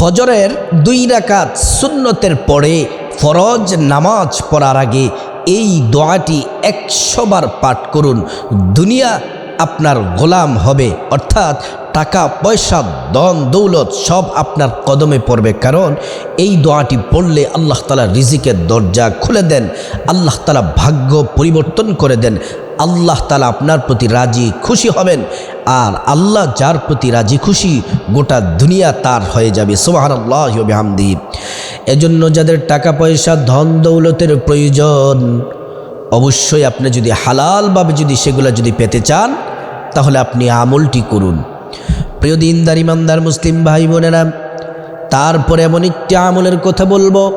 ফজরের দুই রাকাত সুন্নতের পরে ফরজ নামাজ পড়ার আগে এই দোয়াটি একশোবার পাঠ করুন। দুনিয়া আপনার গোলাম হবে। অর্থাৎ টাকা, পয়সা দন দৌলত সব আপনার কদমে পড়বে। কারণ এই দোয়াটি পড়লে আল্লাহ তালা রিজিকের দরজা খুলে দেন। আল্লাহ তালা ভাগ্য পরিবর্তন করে দেন। আল্লাহ তালা আপনার প্রতি রাজি, খুশি হবেন। আর আল্লাহ যার প্রতি রাজি খুশি, গোটা দুনিয়া তার হয়ে যাবে। সোহান এজন্য যাদের টাকা পয়সা ধন দৌলতের প্রয়োজন, অবশ্যই আপনি যদি হালালভাবে যদি সেগুলো যদি পেতে চান, তাহলে আপনি আমলটি করুন। প্রিয় দিনদার, ইমানদার, মুসলিম ভাই বোনেরা, তারপরে এমন একটি আমলের কথা বলব,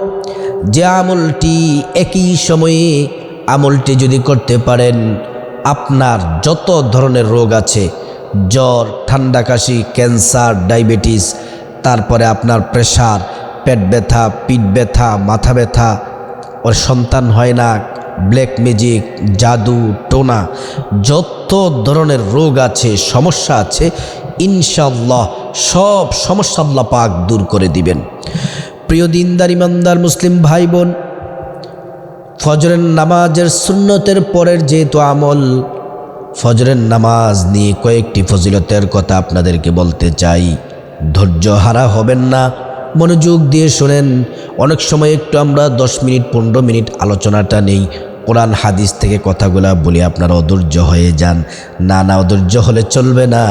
যে আমলটি একই সময়ে আমলটি যদি করতে পারেন, আপনার যত ধরনের রোগ আছে জ্বর, ঠান্ডা কাশি, ক্যান্সার, ডায়াবেটিস, তারপরে আপনার প্রেশার, পেট ব্যথা, পিঠ ব্যথা, মাথা ব্যথা। ওর সন্তান হয় না, ব্ল্যাক ম্যাজিক, জাদু, টোনা। যত ধরনের রোগ আছে, সমস্যা আছে ইনশাল্লাহ সব সমস্যা আল্লাহ পাক দূর করে দিবেন। প্রিয় দিনদার, ইমানদার মুসলিম ভাই বোন ফজরের নামাজের সুন্নতের পরের যেহেতু আমল ফজরের নামাজ নিয়ে কয়েকটি ফজিলতের কথা আপনাদেরকে বলতে চাই। ধৈর্য হারা হবেন না। মনোযোগ দিয়ে শোনেন। অনেক সময় একটু আমরা দশ মিনিট, পনেরো মিনিট আলোচনাটা নেই। কোরআন, হাদিস থেকে কথাগুলা বলে আপনারা অধৈর্য হয়ে যান। না না, অধৈর্য হলে চলবে না।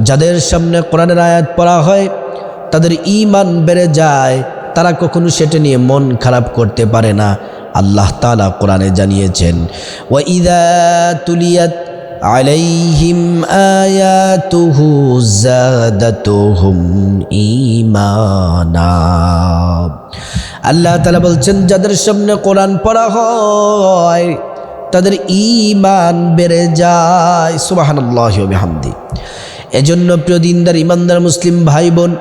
যাদের সামনে কোরআনের আয়াত পড়া হয়, তাদের ইমান বেড়ে যায়। তারা কখনো সেটা নিয়ে মন খারাপ করতে পারে না। আল্লাহ তালা কোরআনে জানিয়েছেন ও ইদা তুলিয়াত আলাইহিম আয়াতুহু জাদাতুহুম ঈমানা। আল্লাহ তালা বলছেন, যাদের সামনে কোরআন পড়া হয়, তাদের ঈমান বেড়ে যায়। বিহামদি। এজন্য প্রিয় দিনদার, ইমানদার মুসলিম ভাই বোন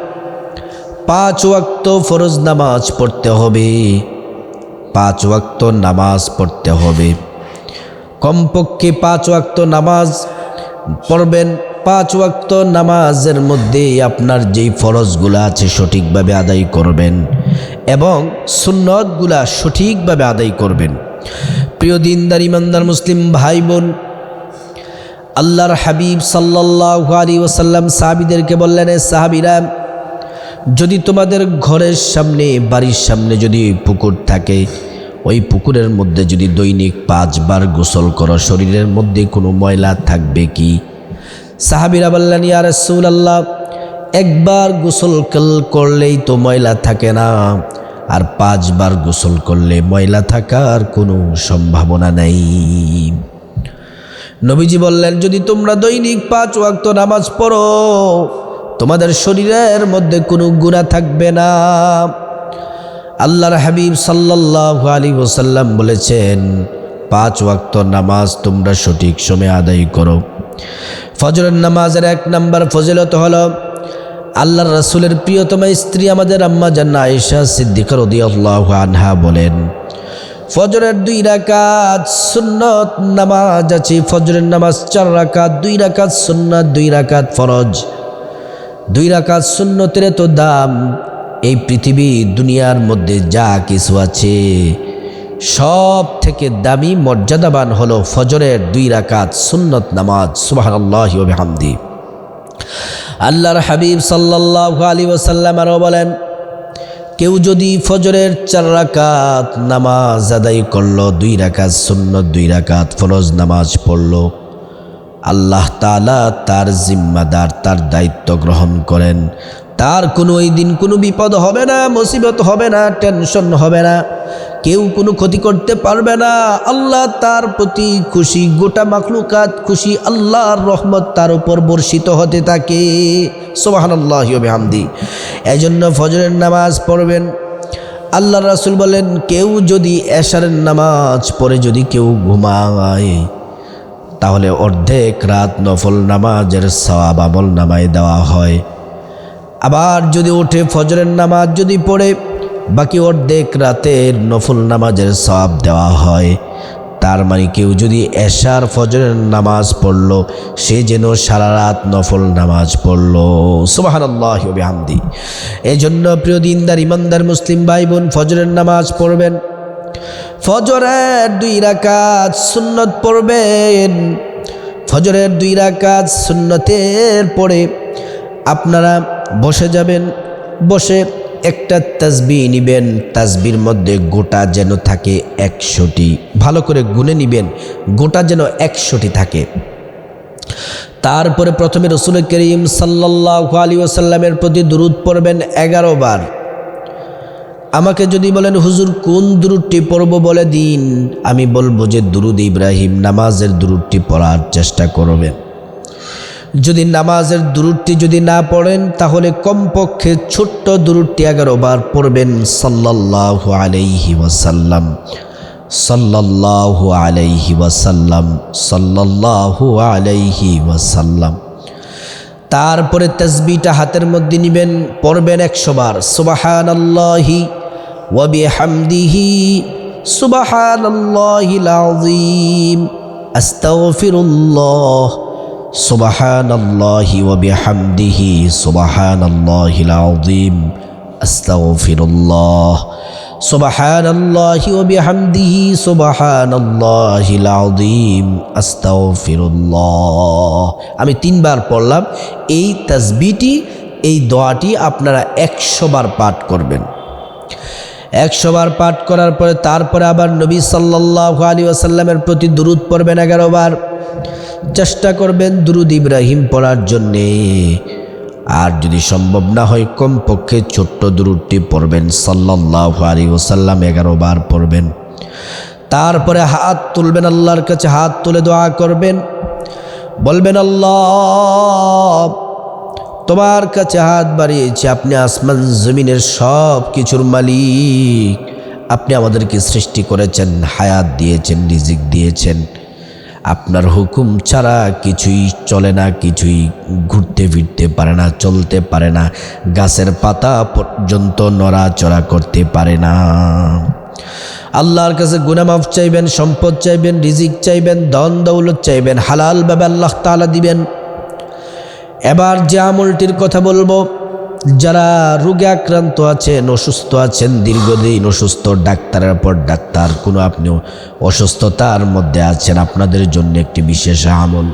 পাঁচ ওয়াক্ত ফরজ নামাজ পড়তে হবে। পাঁচ ওয়াক্ত নামাজ পড়তে হবে। কমপক্ষে পাঁচ ওয়াক্ত নামাজ পড়বেন। পাঁচ ওয়াক্ত নামাজের মধ্যে আপনার যেই ফরজগুলো আছে সঠিকভাবে আদায় করবেন এবং সুন্নতগুলা সঠিকভাবে আদায় করবেন। প্রিয় দিনদার, ইমানদার, মুসলিম ভাই বোন আল্লাহর হাবিব সাল্লাহ আলী ওসাল্লাম সাহাবিদেরকে বললেন, "এ সাহাবিরা যদি তোমাদের ঘরের সামনে, বাড়ির সামনে যদি পুকুর থাকে, ওই পুকুরের মধ্যে যদি দৈনিক পাঁচবার গোসল করো, শরীরের মধ্যে কোনো ময়লা থাকবে কি? সাহাবিরা বললেন, ইয়া রসুল আল্লাহ একবার গোসল করলেই তো ময়লা থাকে না, আর পাঁচবার গোসল করলে ময়লা থাকার কোনো সম্ভাবনা নেই। নবীজি বললেন, যদি তোমরা দৈনিক পাঁচ ওয়াক্ত নামাজ পড়ো তোমাদের শরীরের মধ্যে কোনো গুণা থাকবে না। আল্লাহর হাবিব সাল্লাহ আলী ওসাল্লাম বলেছেন, পাঁচ ওয়াক্ত নামাজ তোমরা সঠিক সময়ে আদায় করো। ফজরের নামাজের এক নাম্বার ফজিলত হলো, আল্লাহর রাসূলের প্রিয়তমা স্ত্রী আমাদের আম্মা জান্না আয়েশা সিদ্দিকা রাদিয়াল্লাহু আনহা বলেন, ফজরের দুই রাকাত সুন্নত নামাজ আছে, ফজরের নামাজ চার রাকাত, দুই রাকাত সুন্নাত, দুই রাকাত ফরজ। দুই রাকাত সুন্নতের তো দাম। এই পৃথিবী দুনিয়ার মধ্যে যা কিছু আছে, সব থেকে দামি মর্যাদাবান হলো ফজরের দুই রাকাত সুন্নত নামাজ। বিহামদি। আল্লাহর হাবিব সাল্লাল্লাহু আলাইহি ওয়াসাল্লাম আরও বলেন, কেউ যদি ফজরের চার রাকাত নামাজ আদায় করল, দুই রাকাত সুন্নত, দুই রাকাত ফরজ নামাজ পড়ল আল্লাহ তালা তার জিম্মাদার, তার দায়িত্ব গ্রহণ করেন। তার কোনো ওই দিন কোনো বিপদ হবে না, মুসিবত হবে না, টেনশন হবে না। কেউ কোনো ক্ষতি করতে পারবে না। আল্লাহ তার প্রতি খুশি, গোটা মাখলুকাত খুশি, আল্লাহর রহমত তার উপর বর্ষিত হতে থাকে। সোবাহান্লাহ হামদি এই জন্য ফজরের নামাজ পড়বেন। আল্লাহ রাসুল বলেন, কেউ যদি এশারের নামাজ পড়ে যদি কেউ ঘুমায় তাহলে অর্ধেক রাত নফল নামাজের সওয়াব আমল নামায় দেওয়া হয়। আবার যদি ওঠে ফজরের নামাজ যদি পড়ে, বাকি অর্ধেক রাতের নফল নামাজের সওয়াব দেওয়া হয়। তার মানে কেউ যদি এশার ফজরের নামাজ পড়ল, সে যেন সারা রাত নফল নামাজ পড়ল। সুবাহান্লাহ হামদি এই জন্য প্রিয় দিনদার, ইমানদার মুসলিম ভাই বোন ফজরের নামাজ পড়বেন। ফজরের দুই রাকাত সুন্নত পড়বেন। ফজরের দুই রাকাত সুন্নতের পরে আপনারা বসে যাবেন, বসে একটা তাসবি নিবেন। তাসবির মধ্যে গোটা যেন থাকে একশোটি, ভালো করে গুনে নিবেন, গোটা যেন একশোটি থাকে। তারপরে প্রথমে রসুল করিম সাল্লাহ আলী ওসাল্লামের প্রতি দুরুদ পড়বেন এগারো বার। আমাকে যদি বলেন, হুজুর, কোন দুরুদটি পড়ব বলে দিন? আমি বলব যে, দুরুদ ইব্রাহিম, নামাজের দুরুদটি পড়ার চেষ্টা করবেন। যদি নামাজের দুরুদটি যদি না পড়েন, তাহলে কমপক্ষে ছোট্ট দুরুদটি এগারো বার পড়বেন সাল্লাহ আলাইহি ওয়াসাল্লাম। সাল্লাল্লাহু আলাইহি ওয়াসাল্লাম, সাল্লাল্লাহু আলাইহি ওয়াসাল্লাম। তারপরে তসবিটা হাতের মধ্যে নেবেন, পড়বেন একশো বার। সুবাহান আল্লাহি ওয়াবি হামদিহি সুবাহান আল্লাহিল আযীম আস্তাগফিরুল্লাহ সুবাহান আল্লাহি ওয়াবি হামদিহি সুবাহান আল্লাহিল আযীম আস্তাগফিরুল্লাহ সুবাহান আল্লাহি ওবিহামদিহি সুবাহান আল্লাহিল আযীম আস্তাগফিরুল্লাহ আমি তিনবার পড়লাম, এই তাসবিটি এই দোয়াটি আপনারা একশো বার পাঠ করবেন। একশো বার পাঠ করার পরে তারপরে আবার নবী সাল্লাহ আলী আসাল্লামের প্রতি দুরুদ পড়বেন এগারো বার চেষ্টা করবেন দুরুদ ইব্রাহিম পড়ার জন্যে। আর যদি সম্ভব না হয়, কমপক্ষে ছোট্ট দুরুদটি পড়বেন সাল্লাহ আলী ওসাল্লাম এগারো বার পড়বেন। তারপরে হাত তুলবেন, আল্লাহর কাছে হাত তুলে দোয়া করবেন। বলবেন, আল্লাহ তোমার কাছে হাত বাড়িয়েছি, আপনি আসমান জমিনের সব কিছুর মালিক। আপনি আমাদেরকে সৃষ্টি করেছেন, হায়াত দিয়েছেন, রিজিক দিয়েছেন। আপনার হুকুম ছাড়া কিছুই চলে না, কিছুই ঘুরতে ফিরতে পারে না, চলতে পারে না, গাছের পাতা পর্যন্ত নড়াচড়া করতে পারে না। আল্লাহর কাছে গুনামাফ চাইবেন, সম্পদ চাইবেন, রিজিক চাইবেন দন দৌলত চাইবেন হালালভাবে আল্লাহ তালা দিবেন। এবার যে আমলটির কথা বলব, যারা রোগে আক্রান্ত আছেন, অসুস্থ আছেন, দীর্ঘদিন অসুস্থ, ডাক্তারের পর ডাক্তার, কোনো আপনি অসুস্থতার মধ্যে আছেন, আপনাদের জন্য একটি বিশেষ আমল।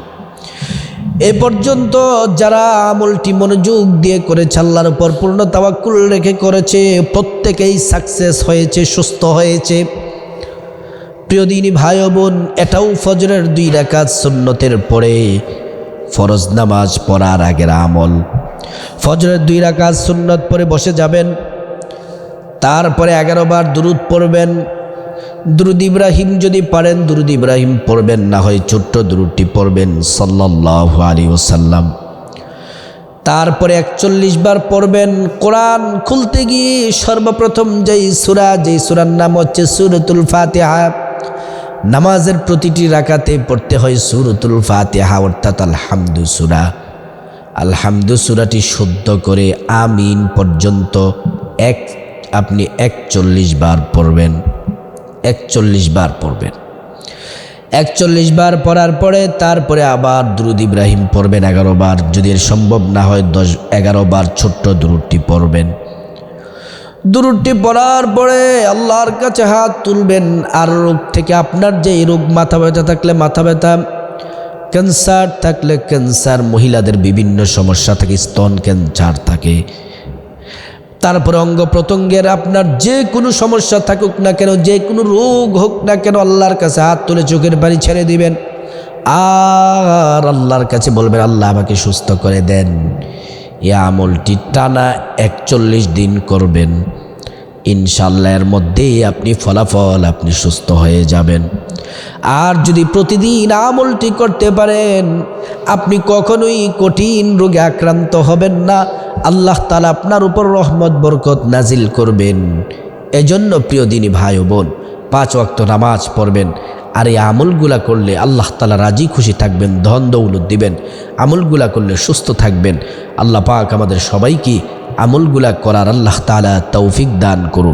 এ পর্যন্ত যারা আমলটি মনোযোগ দিয়ে করে ছাল্লার উপর পূর্ণ তাওয়াক্কুল রেখে করেছে, প্রত্যেকেই সাকসেস হয়েছে, সুস্থ হয়েছে। প্রিয় দিনী ভাই বোন, এটাও ফজরের দুই রাকাত সুন্নতের পরে ফরজ নামাজ পড়ার আগের আমল। ফজরের দুই রাকাত সুন্নত পরে বসে যাবেন, তারপরে এগারো বার দুরুদ পড়বেন। দুরুদ ইব্রাহিম যদি পারেন, দুরুদ ইব্রাহিম পড়বেন, না হয় ছোট্ট দুরুদটি পড়বেন সাল্লাহ আলী ওসাল্লাম তারপরে একচল্লিশ বার পড়বেন, কোরআন খুলতে গিয়ে সর্বপ্রথম যেই সুরা, যেই সুরার নাম হচ্ছে সুরতুল ফাতেহা। নামাজের প্রতিটি রাকাতে পড়তে হয় সুরতুল ফাতেহা, অর্থাৎ আলহামদু সুরা। আলহামদু সুরাটি শুদ্ধ করে আমিন পর্যন্ত এক, আপনি একচল্লিশ বার পড়বেন। একচল্লিশ বার পড়বেন। একচল্লিশ বার পড়ার পরে তারপরে আবার দুরুদ ইব্রাহিম পড়বেন এগারো বার। যদি সম্ভব না হয়, দশ, এগারো বার ছোট্ট দুরুদটি পড়বেন। দুরুদটি পড়ার পরে আল্লাহর কাছে হাত তুলবেন আর রোগ থেকে আপনার যে রোগ মাথা ব্যথা থাকলে মাথা ব্যথা, ক্যান্সার থাকলে ক্যান্সার, মহিলাদের বিভিন্ন সমস্যা থাকে স্তন ক্যান্সার থাকে। তারপর অঙ্গ প্রত্যঙ্গের আপনার যে কোনো সমস্যা থাকুক না কেন, যে কোনো রোগ হোক না কেন আল্লাহর কাছে হাত তুলে চোখের পানি ছেড়ে দিবেন। আর আল্লাহর কাছে বলবেন, আল্লাহ আমাকে সুস্থ করে দেন। এ আমলটি টানা একচল্লিশ দিন করবেন। ইনশাল্লাহ এর মধ্যেই আপনি ফলাফল, আপনি সুস্থ হয়ে যাবেন। আর যদি প্রতিদিন আমলটি করতে পারেন, আপনি কখনোই কঠিন রোগে আক্রান্ত হবেন না। আল্লাহ তালা আপনার উপর রহমত, বরকত নাজিল করবেন। এজন্য প্রিয় দিনী ভাই বোন, পাঁচ ওয়াক্ত নামাজ পড়বেন। আর এই আমলগুলা করলে আল্লাহ তালা রাজি খুশি থাকবেন, ধন দৌলত দিবেন। আমলগুলা করলে সুস্থ থাকবেন। আল্লাহ পাক আমাদের সবাইকে আমলগুলা করার আল্লাহ তালা তৌফিক দান করুন।